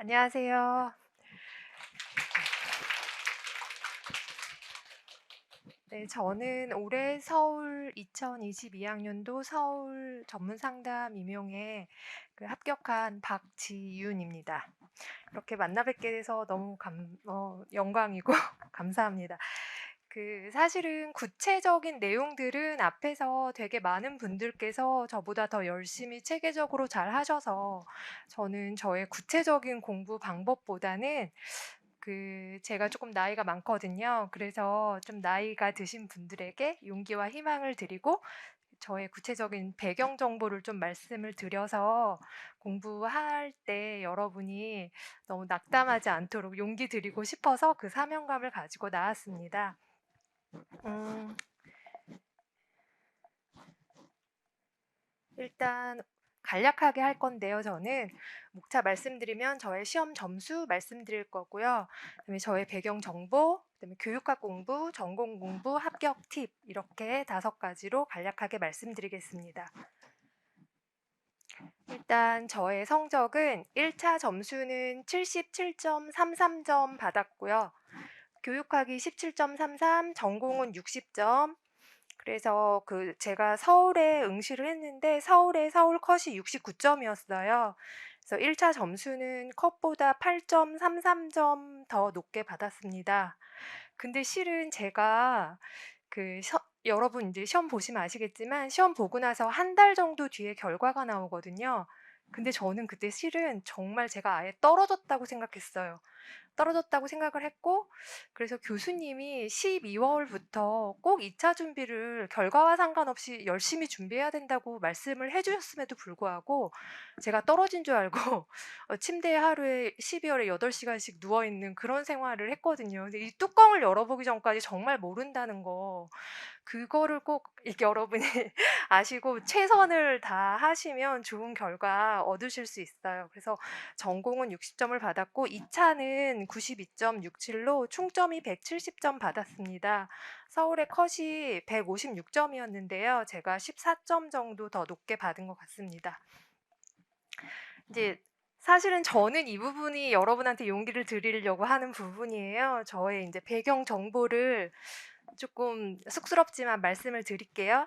안녕하세요. 네, 저는 올해 서울 2022학년도 서울 전문상담 임용에 그 합격한 박지윤입니다. 이렇게 만나 뵙게 돼서 너무 감, 어, 영광이고 감사합니다. 그 사실은 구체적인 내용들은 앞에서 되게 많은 분들께서 저보다 더 열심히 체계적으로 잘 하셔서 저는 저의 구체적인 공부 방법보다는 그 제가 조금 나이가 많거든요. 그래서 좀 나이가 드신 분들에게 용기와 희망을 드리고 저의 구체적인 배경 정보를 좀 말씀을 드려서 공부할 때 여러분이 너무 낙담하지 않도록 용기 드리고 싶어서 그 사명감을 가지고 나왔습니다. 음, 일단 간략하게 할 건데요. 저는 목차 말씀드리면 저의 시험 점수 말씀드릴 거고요. 그다음에 저의 배경 정보, 그다음에 교육학 공부, 전공 공부, 합격 팁 이렇게 다섯 가지로 간략하게 말씀드리겠습니다. 일단 저의 성적은 1차 점수는 77.33점 받았고요. 교육학이 17.33, 전공은 60점. 그래서 그 제가 서울에 응시를 했는데 서울에 서울 컷이 69점이었어요. 그래서 1차 점수는 컷보다 8.33점 더 높게 받았습니다. 근데 실은 제가 그 셔, 여러분 이제 시험 보시면 아시겠지만 시험 보고 나서 한 달 정도 뒤에 결과가 나오거든요. 근데 저는 그때 실은 정말 제가 아예 떨어졌다고 생각했어요. 떨어졌다고 생각을 했고 그래서 교수님이 12월부터 꼭 2차 준비를 결과와 상관없이 열심히 준비해야 된다고 말씀을 해 주셨음에도 불구하고 제가 떨어진 줄 알고 어 침대에 하루에 12월에 8시간씩 누워 있는 그런 생활을 했거든요. 근데 이 뚜껑을 열어보기 전까지 정말 모른다는 거 그거를 꼭 여러분이 아시고 최선을 다 하시면 좋은 결과 얻으실 수 있어요. 그래서 전공은 60점을 받았고 2차는 92.67로 총점이 170점 받았습니다. 서울의 컷이 156점이었는데요. 제가 14점 정도 더 높게 받은 것 같습니다. 이제 사실은 저는 이 부분이 여러분한테 용기를 드리려고 하는 부분이에요. 저의 이제 배경 정보를 조금 쑥스럽지만 말씀을 드릴게요.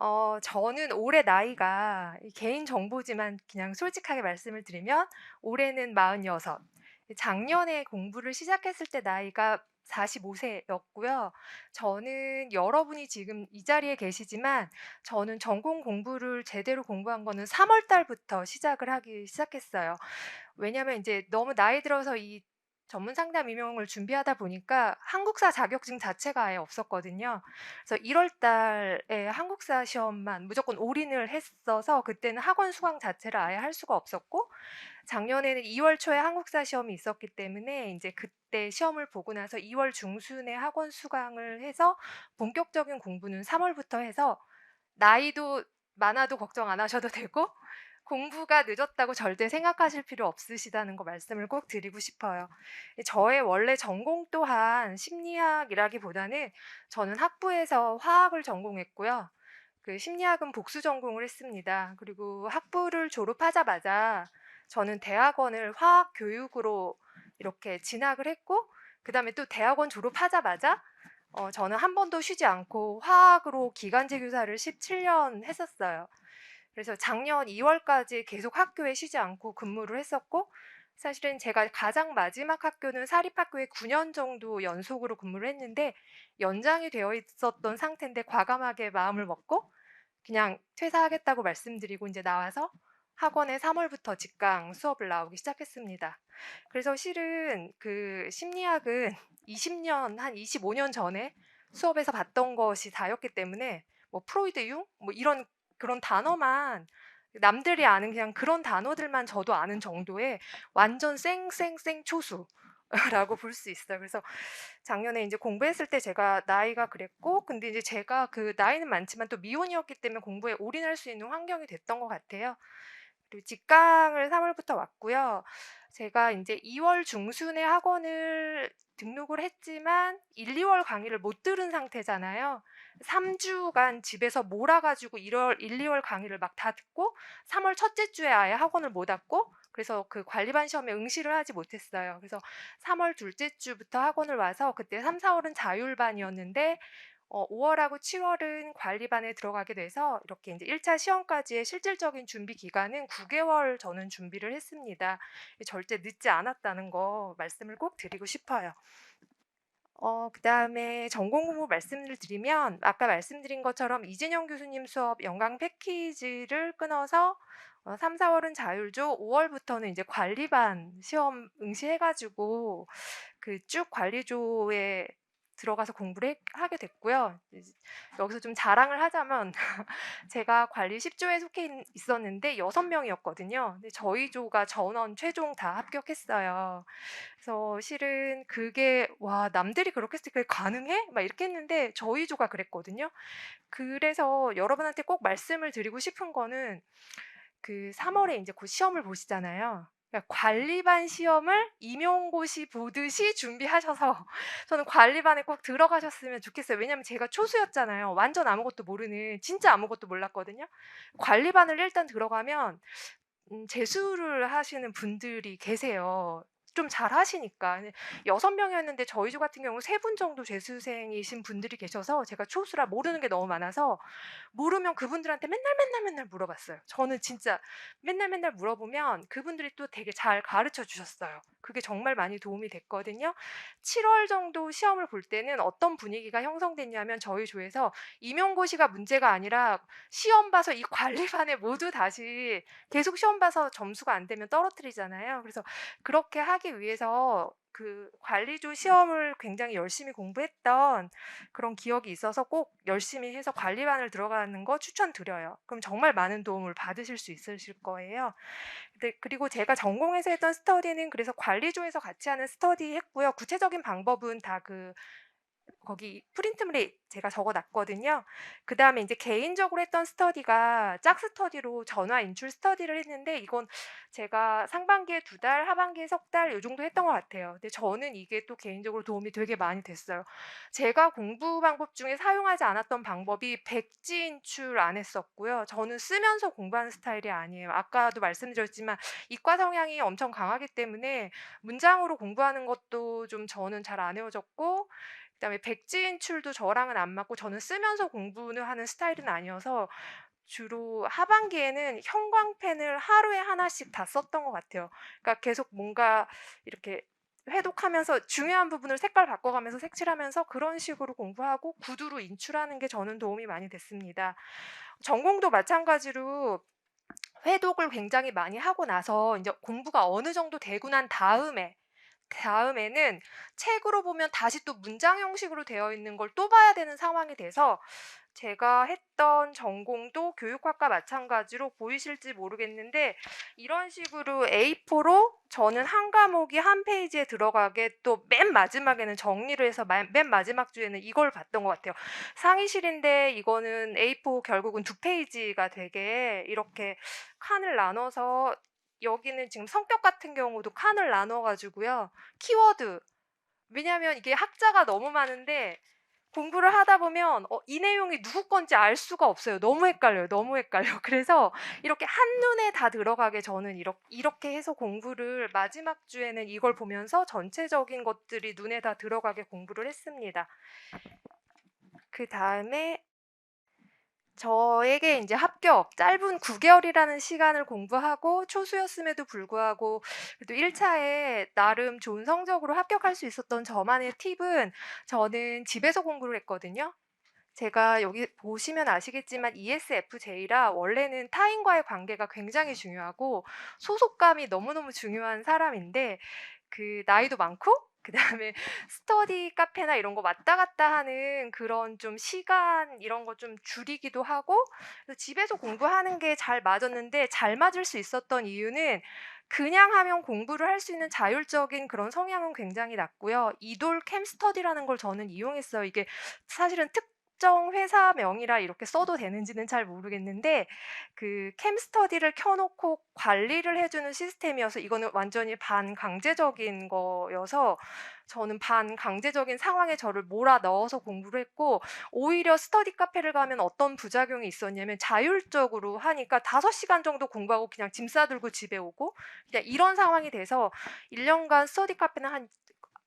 어, 저는 올해 나이가 개인 정보지만 그냥 솔직하게 말씀을 드리면 올해는 46. 작년에 공부를 시작했을 때 나이가 45세였고요. 저는 여러분이 지금 이 자리에 계시지만 저는 전공 공부를 제대로 공부한 거는 3월 달부터 시작을 하기 시작했어요. 왜냐면 이제 너무 나이 들어서 이 전문 상담 임용을 준비하다 보니까 한국사 자격증 자체가 아예 없었거든요. 그래서 1월 달에 한국사 시험만 무조건 올인을 했어서 그때는 학원 수강 자체를 아예 할 수가 없었고 작년에는 2월 초에 한국사 시험이 있었기 때문에 이제 그때 시험을 보고 나서 2월 중순에 학원 수강을 해서 본격적인 공부는 3월부터 해서 나이도 많아도 걱정 안 하셔도 되고 공부가 늦었다고 절대 생각하실 필요 없으시다는 거 말씀을 꼭 드리고 싶어요. 저의 원래 전공 또한 심리학이라기보다는 저는 학부에서 화학을 전공했고요. 그 심리학은 복수 전공을 했습니다. 그리고 학부를 졸업하자마자 저는 대학원을 화학 교육으로 이렇게 진학을 했고 그다음에 또 대학원 졸업하자마자 어, 저는 한 번도 쉬지 않고 화학으로 기간제 교사를 17년 했었어요. 그래서 작년 2월까지 계속 학교에 쉬지 않고 근무를 했었고 사실은 제가 가장 마지막 학교는 사립학교에 9년 정도 연속으로 근무를 했는데 연장이 되어 있었던 상태인데 과감하게 마음을 먹고 그냥 퇴사하겠다고 말씀드리고 이제 나와서 학원에 3월부터 직강 수업을 나오기 시작했습니다. 그래서 실은 그 심리학은 20년 한 25년 전에 수업에서 봤던 것이 다였기 때문에 뭐 프로이드 융 뭐 이런 그런 단어만 남들이 아는 그냥 그런 단어들만 저도 아는 정도의 완전 쌩쌩쌩 초수 라고 볼 수 있어요. 그래서 작년에 이제 공부했을 때 제가 나이가 그랬고, 근데 이제 제가 그 나이는 많지만 또 미혼이었기 때문에 공부에 올인할 수 있는 환경이 됐던 것 같아요. 그리고 직강을 3월부터 왔고요. 제가 인제 2월 중순에 학원을 등록을 했지만 1-2월 강의를 못 들은 상태잖아요. 3 주간 집에서 몰아 가지고 1월 1-2월 강의를 막 다 듣고 3월 첫째 주에 아예 학원을 못 왔고 그래서 그 관리반 시험에 응시를 하지 못했어요. 그래서 3월 둘째 주부터 학원을 와서 그때 3-4 월은 자율반이었는데 어 5 월하고 7 월은 관리반에 들어가게 돼서 이렇게 인제 1차 시험까지의 실질적인 준비 기간은 9 개월 저는 준비를 했습니다. 절대 늦지 않았다는 거 말씀을 꼭 드리고 싶어요. 어 그 다음에 전공 공부 말씀을 드리면 아까 말씀드린 것처럼 이진영 교수님 수업 연강 패키지를 끊어서 어 3-4 월은 자율조, 5 월부터는 이제 관리반 시험 응시해 가지고 그 쭉 관리조에 들어가서 공부를 해 하게 됐고요. 이제 여기서 좀 자랑을 하자면 제가 관리 10 조에 속해 있 있었는데 6 명이었거든요. 근데 저희 조가 전원 최종 다 합격했어요. 그래서 실은 그게 '와 남들이 그렇게 했을 때 가능해?' 막 이렇게 했는데 저희 조가 그랬거든요. 그래서 여러분한테 꼭 말씀을 드리고 싶은 거는 그 3 월에 인제 곧 시험을 보시잖아요. 그러니까 관리반 시험을 임용고시 보듯이 준비하셔서 저는 관리반에 꼭 들어가셨으면 좋겠어요. 왜냐하면 제가 초수였잖아요. 완전 아무것도 모르는 진짜 아무것도 몰랐거든요. 관리반을 일단 들어가면 음 재수를 하시는 분들이 계세요. 좀 잘하시니까. 6 명이었는데 저희 조 같은 경우 3분 정도 재수생이신 분들이 계셔서 제가 초수라 모르는 게 너무 많아서 모르면 그분들한테 맨날, 맨날, 맨날 물어봤어요. 저는 진짜 맨날, 맨날 물어보면 그분들이 또 되게 잘 가르쳐 주셨어요. 그게 정말 많이 도움이 됐거든요. 7월 정도 시험을 볼 때는 어떤 분위기가 형성됐냐면 저희 조에서 임용고시가 문제가 아니라 시험 봐서 이 관리반에 모두 다시 계속 시험 봐서 점수가 안 되면 떨어뜨리잖아요. 그래서 그렇게 하기 위해서 그 관리조 시험을 굉장히 열심히 공부했던 그런 기억이 있어서 꼭 열심히 해서 관리반을 들어가는 거 추천드려요. 그럼 정말 많은 도움을 받으실 수 있으실 거예요. 네, 그리고 제가 전공해서 했던 스터디는 그래서 관리조에서 같이 하는 스터디 했고요. 구체적인 방법은 다그 거기 프린트물에 제가 적어 놨거든요. 그 다음에 인제 개인적으로 했던 스터디가 짝 스터디로 전화 인출 스터디를 했는데 이건 제가 상반기에 2 달, 하반기에 석달요 정도 했던 것 같아요. 근데 저는 이게 또 개인적으로 도움이 되게 많이 됐어요. 제가 공부 방법 중에 사용하지 않았던 방법이 백지 인출 안 했었고요. 저는 쓰면서 공부하는 스타일이 아니에요. 아까도 말씀드렸지만 이과 성향이 엄청 강하기 때문에 문장으로 공부하는 것도 좀 저는 잘안 외워졌고 그다음에 백지 인출도 저랑은 안 맞고 저는 쓰면서 공부는 하는 스타일은 아니어서 주로 하반기에는 형광펜을 하루에 하나씩 다 썼던 것 같아요. 그러니까 계속 뭔가 이렇게 회독하면서 중요한 부분을 색깔 바꿔가면서 색칠하면서 그런 식으로 공부하고 구두로 인출하는 게 저는 도움이 많이 됐습니다. 전공도 마찬가지로 회독을 굉장히 많이 하고 나서 인제 공부가 어느 정도 되고 난 다음에 다음에는 책으로 보면 다시 또 문장 형식으로 되어 있는 걸 또 봐야 되는 상황이 돼서 제가 했던 전공도 교육학과 마찬가지로 보이실지 모르겠는데 이런 식으로 A4로 저는 한 과목이 한 페이지에 들어가게 또 맨 마지막에는 정리를 해서 맨 마지막 주에는 이걸 봤던 것 같아요. 상의실인데 이거는 A4 결국은 두 페이지가 되게 이렇게 칸을 나눠서 여기는 지금 성격 같은 경우도 칸을 나눠 가지고요. 키워드 왜냐하면 이게 학자가 너무 많은데 공부를 하다 보면 어 이 내용이 누구 건지 알 수가 없어요. 너무 헷갈려요. 너무 헷갈려. 그래서 이렇게 한눈에 다 들어가게 저는 이렇 이렇게 해서 공부를 마지막 주에는 이걸 보면서 전체적인 것들이 눈에 다 들어가게 공부를 했습니다. 그 다음에 저에게 인제 합격 짧은 9 개월이라는 시간을 공부하고 초수였음에도 불구하고 그래도 1 차에 나름 좋은 성적으로 합격할 수 있었던 저만의 팁은 저는 집에서 공부를 했거든요. 제가 여기 보시면 아시겠지만 ESFJ라 원래는 타인과의 관계가 굉장히 중요하고 소속감이 너무너무 중요한 사람인데 그 나이도 많고 그다음에 스터디 카페나 이런 거 왔다 갔다 하는 그런 좀 시간 이런 거 좀 줄이기도 하고 그래서 집에서 공부하는 게 잘 맞았는데 잘 맞을 수 있었던 이유는 그냥 하면 공부를 할 수 있는 자율적인 그런 성향은 굉장히 낮고요. 이돌 캠 스터디라는 걸 저는 이용했어요. 이게 사실은 특 특정 회사명이라 이렇게 써도 되는지는 잘 모르겠는데 그 캠스터디를 켜놓고 관리를 해주는 시스템이어서 이거는 완전히 반강제적인 거여서 저는 반강제적인 상황에 저를 몰아 넣어서 공부를 했고 오히려 스터디 카페를 가면 어떤 부작용이 있었냐면 자율적으로 하니까 5시간 정도 공부하고 그냥 짐 싸들고 집에 오고 그냥 이런 상황이 돼서 1년간 스터디 카페는 한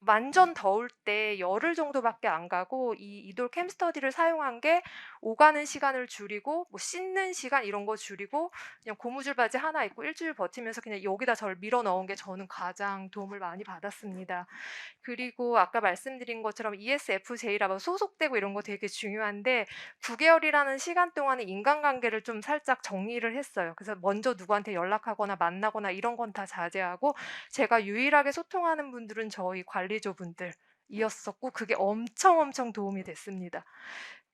완전 더울 때 열흘 정도밖에 안 가고 이 이돌 캠스터디를 사용한 게 오가는 시간을 줄이고 뭐 씻는 시간 이런 거 줄이고 그냥 고무줄 바지 하나 입고 일주일 버티면서 그냥 여기다 저를 밀어 넣은 게 저는 가장 도움을 많이 받았습니다. 그리고 아까 말씀드린 것처럼 ESFJ라고 소속되고 이런 거 되게 중요한데 9개월이라는 시간 동안에 인간관계를 좀 살짝 정리를 했어요. 그래서 먼저 누구한테 연락하거나 만나거나 이런 건 다 자제하고 제가 유일하게 소통하는 분들은 저희 관리 조분들이었었고 그게 엄청 엄청 도움이 됐습니다.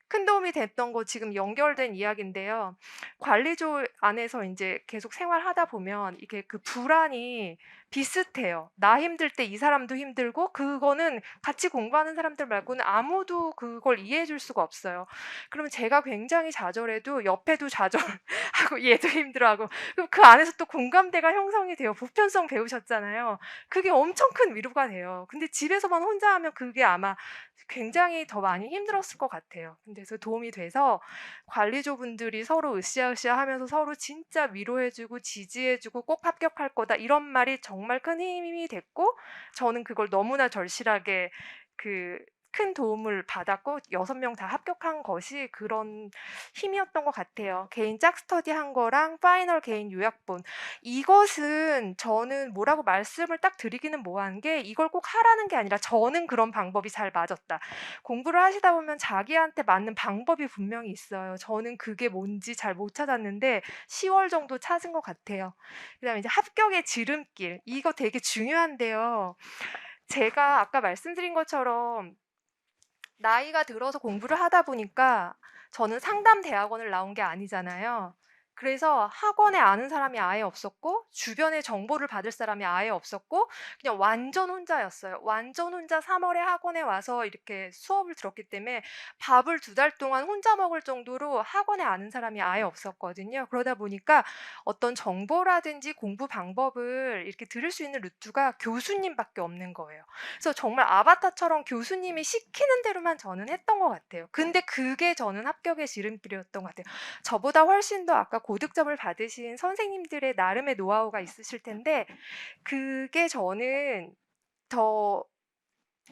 큰 도움이 됐던 거 지금 연결된 이야기인데요. 관리조 안에서 인제 계속 생활하다 보면 이게 그 불안이 비슷해요. 나 힘들 때 이 사람도 힘들고 그거는 같이 공부하는 사람들 말고는 아무도 그걸 이해해 줄 수가 없어요. 그러면 제가 굉장히 좌절해도 옆에도 좌절하고 얘도 힘들어하고 그럼 그 안에서 또 공감대가 형성이 돼요. 보편성 배우셨잖아요. 그게 엄청 큰 위로가 돼요. 근데 집에서만 혼자 하면 그게 아마 굉장히 더 많이 힘들었을 것 같아요. 근데서 도움이 돼서 관리조분들이 서로 으쌰으쌰 하면서 서로 진짜 위로해 주고 지지해 주고 "꼭 합격할 거다." 이런 말이 정말 큰 힘이 됐고 저는 그걸 너무나 절실하게 그 큰 도움을 받았고 6명 다 합격한 것이 그런 힘이었던 것 같아요. 개인 짝 스터디 한 거랑 파이널 개인 요약본. 이것은 저는 뭐라고 말씀을 딱 드리기는 뭐한 게 이걸 꼭 하라는 게 아니라 저는 그런 방법이 잘 맞았다. 공부를 하시다 보면 자기한테 맞는 방법이 분명히 있어요. 저는 그게 뭔지 잘 못 찾았는데 10월 정도 찾은 것 같아요. 그다음에 이제 합격의 지름길. 이거 되게 중요한데요. 제가 아까 말씀드린 것처럼 나이가 들어서 공부를 하다 보니까 저는 상담 대학원을 나온 게 아니잖아요. 그래서 학원에 아는 사람이 아예 없었고 주변에 정보를 받을 사람이 아예 없었고 그냥 완전 혼자였어요. 완전 혼자 3월에 학원에 와서 이렇게 수업을 들었기 때문에 밥을 두 달 동안 혼자 먹을 정도로 학원에 아는 사람이 아예 없었거든요. 그러다 보니까 어떤 정보라든지 공부 방법을 이렇게 들을 수 있는 루트가 교수님밖에 없는 거예요. 그래서 정말 아바타처럼 교수님이 시키는 대로만 저는 했던 것 같아요. 근데 그게 저는 합격의 지름길이었던 것 같아요. 저보다 훨씬 더 아까 고득점을 받으신 선생님들의 나름의 노하우가 있으실 텐데 그게 저는 더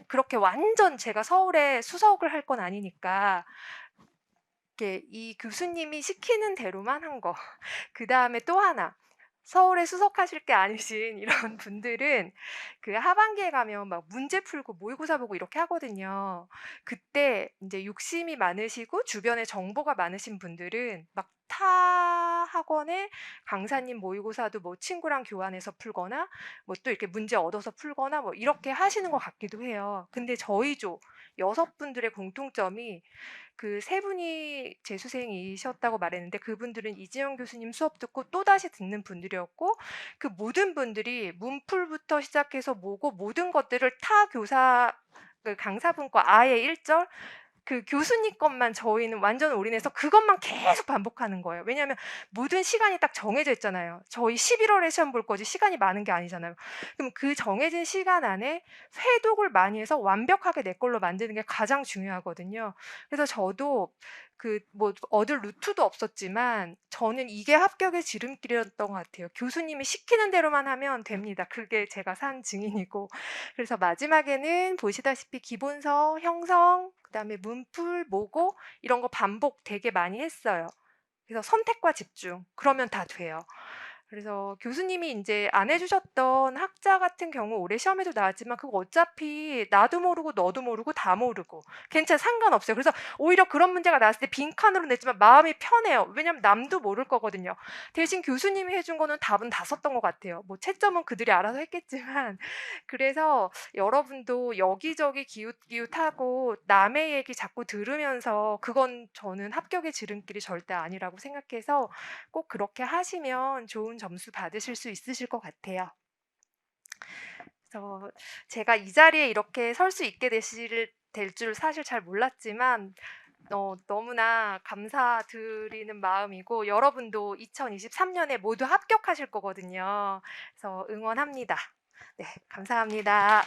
그렇게 완전 제가 서울에 수석을 할 건 아니니까 이렇게 이 교수님이 시키는 대로만 한 거. 그 다음에 또 하나. 서울에 수석하실 게 아니신 이런 분들은 그 하반기에 가면 막 문제 풀고 모의고사 보고 이렇게 하거든요. 그때 인제 욕심이 많으시고 주변에 정보가 많으신 분들은 막 타 학원에 강사님 모의고사도 뭐 친구랑 교환해서 풀거나 뭐 또 이렇게 문제 얻어서 풀거나 뭐 이렇게 하시는 것 같기도 해요. 근데 저희 조6 분들의 공통점이 그 세 분이 재수생이셨다고 말했는데 그분들은 이지영 교수님 수업 듣고 또다시 듣는 분들이었고 그 모든 분들이 문풀부터 시작해서 뭐고 모든 것들을 타 교사 그 강사분 거 아예 1절 그 교수님 것만 저희는 완전 올인해서 그것만 계속 반복하는 거예요. 왜냐하면 모든 시간이 딱 정해져 있잖아요. 저희 11월에 시험 볼 거지 시간이 많은 게 아니잖아요. 그럼 그 정해진 시간 안에 회독을 많이 해서 완벽하게 내 걸로 만드는 게 가장 중요하거든요. 그래서 저도 그 뭐 얻을 루트도 없었지만 저는 이게 합격의 지름길이었던 것 같아요. 교수님이 시키는 대로만 하면 됩니다. 그게 제가 산 증인이고. 그래서 마지막에는 보시다시피 기본서, 형성, 그다음에 문풀, 모고 이런 거 반복 되게 많이 했어요. 그래서 선택과 집중. 그러면 다 돼요. 그래서 교수님이 인제 안 해 주셨던 학자 같은 경우 올해 시험에도 나왔지만 그거 어차피 나도 모르고 너도 모르고 다 모르고 괜찮아 상관없어요. 그래서 오히려 그런 문제가 나왔을 때 빈칸으로 냈지만 마음이 편해요. 왜냐하면 남도 모를 거거든요. 대신 교수님이 해준 거는 답은 다 썼던 것 같아요. 뭐 채점은 그들이 알아서 했겠지만 그래서 여러분도 여기저기 기웃기웃하고 남의 얘기 자꾸 들으면서 그건 저는 합격의 지름길이 절대 아니라고 생각해서 꼭 그렇게 하시면 좋은 점수 받으실 수 있으실 것 같아요. 그래서 제가 이 자리에 이렇게 설 수 있게 되실 될 줄 사실 잘 몰랐지만 어, 너무나 감사드리는 마음이고 여러분도 2023년에 모두 합격하실 거거든요. 그래서 응원합니다. 네, 감사합니다.